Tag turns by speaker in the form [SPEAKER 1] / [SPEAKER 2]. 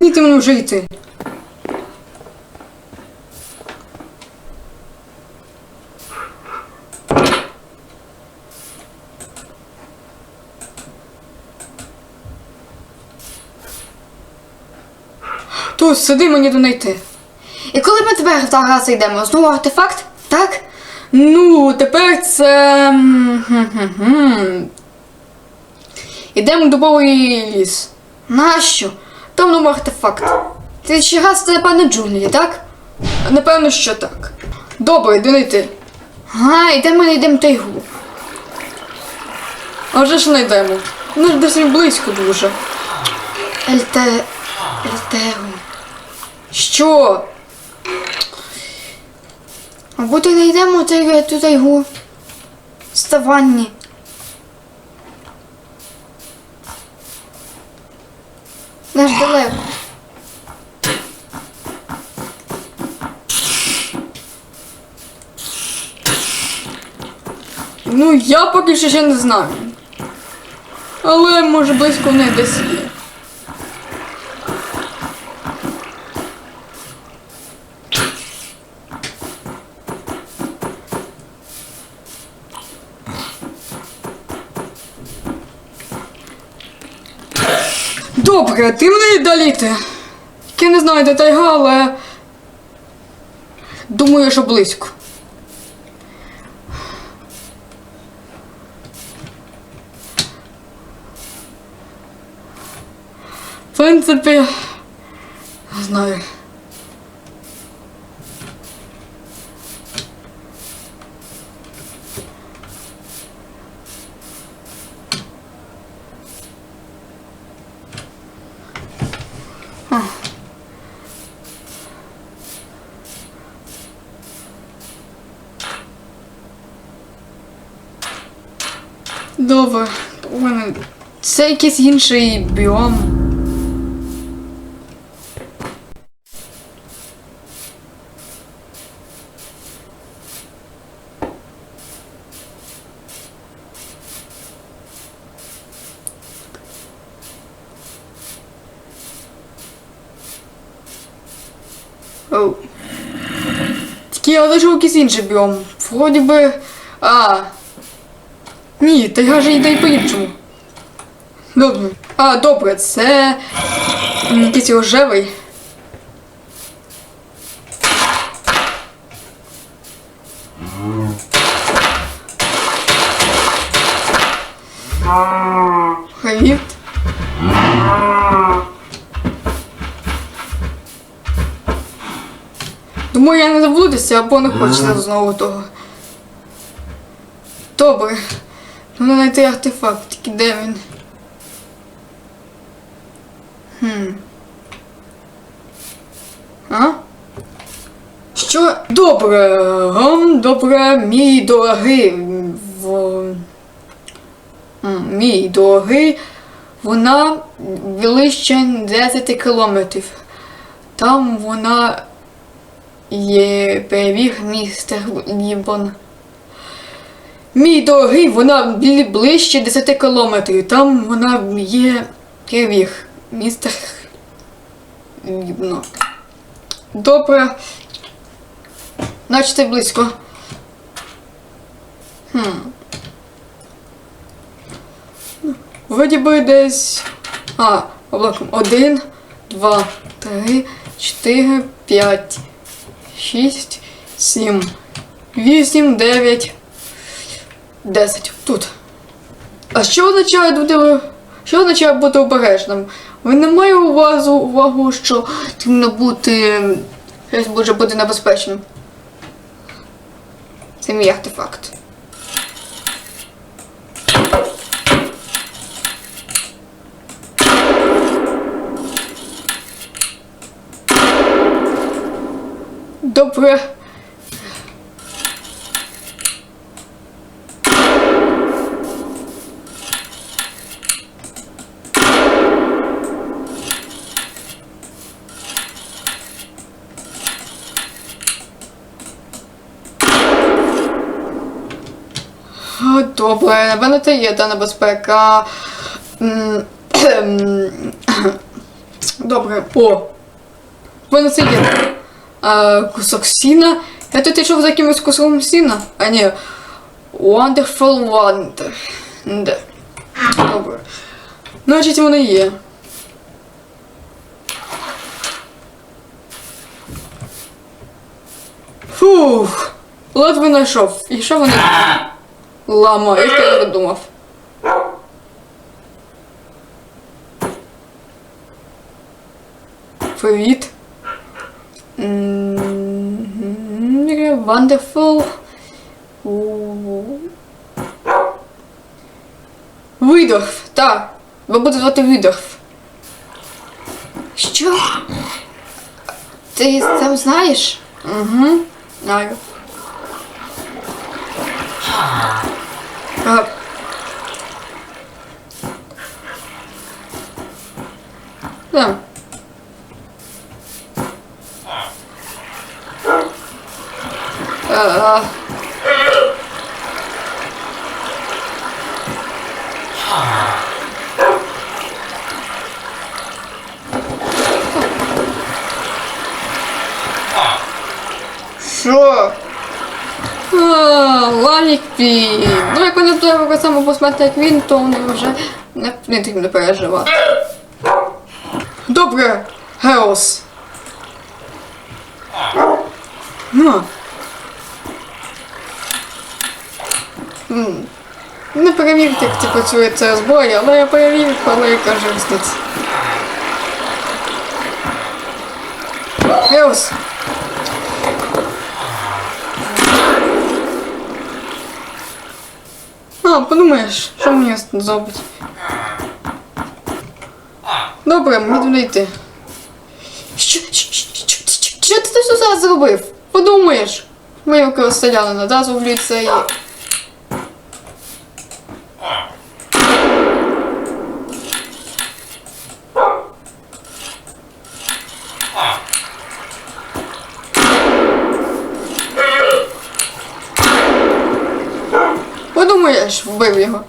[SPEAKER 1] Ні, ти мені. Тут сиди мені до не йти.
[SPEAKER 2] І коли ми тепер в раз йдемо, знову артефакт? Так?
[SPEAKER 1] Ну, тепер це. Ідемо в дубовий ліс.
[SPEAKER 2] Нащо?
[SPEAKER 1] Там новий артефакт.
[SPEAKER 2] Ти ще раз це пане джунглі, так?
[SPEAKER 1] Напевно, що так. Добре, не.
[SPEAKER 2] А, йдемо не йдемо тайгу.
[SPEAKER 1] А вже ж знайдемо. Ну ж десь близько дуже.
[SPEAKER 2] Ельте. Ельтегу.
[SPEAKER 1] Що?
[SPEAKER 2] Або ти йдемо ту ту тайгу. Ставанні. Наш далеко.
[SPEAKER 1] Ну, я поки що ще не знаю. Але може близько в десь є. Добре, ти мене далі. Я не знаю, де тайга, але думаю, що близько. В принципі, знаю. Добре. У мене Це якийсь інший біом. Оу. Тільки я лишу якийсь інший біом. Вроді би. А. Ні, та я ж йде й по-іншому. Добре. А, добре, це. Якийсь рожевий. Привіт. Думаю, я не заблудився, або не хочеться знову того. Добре. Ну знайти артефакт, тільки де він? Хм. А? Що? Добре, гам, добре, мій дорогий. В... Мій дорогий, вона ближче 10 кілометрів. Там вона є перевір містер Лібон. Мій дорогий, вона ближче 10 кілометрів. Там вона є перевір містер Лібно. Добре. Значить близько. Хм. Вроді би десь. А, облаком. Один, два, три, чотири, п'ять, шість, сім, вісім, дев'ять, десять. Тут. А що означає бути. Що означає бути обережним? Ви не має увазу увагу, що потрібно бути. Щось може бути небезпечним. Це мій артефакт. Добре. Добре, напевно, це є та небезпека. Добре. О! Напевно, це є. А, кусок сіна. Я тут йшов за якимось куском сіна. А ні. Wonderful Wonder. Де? Добре. Значить, воно є. Фух. Ледве знайшов. І що вони? Лама, як я не думав. Привіт. М, Wonderful. Видорф, так. Ви буде звати Видорф.
[SPEAKER 2] Що? Ти сам знаєш?
[SPEAKER 1] Угу. Знаю. А. Да. Що? Лаліпі. Ну, як вони буде так само посмерти, як він, то вони вже не потрібно переживати. Добре, Геос. Ну. М. Не перевірте, як це працює ця зброя, але я перевірю, коли каже різниця. Геос. А, подумаєш, що мені зробить? Добре, мені туди йти. Що, що, що, що, що, ти тут зараз зробив? Подумаєш. Ми селянина, да, зроблю це і... Подумаєш, вбив його.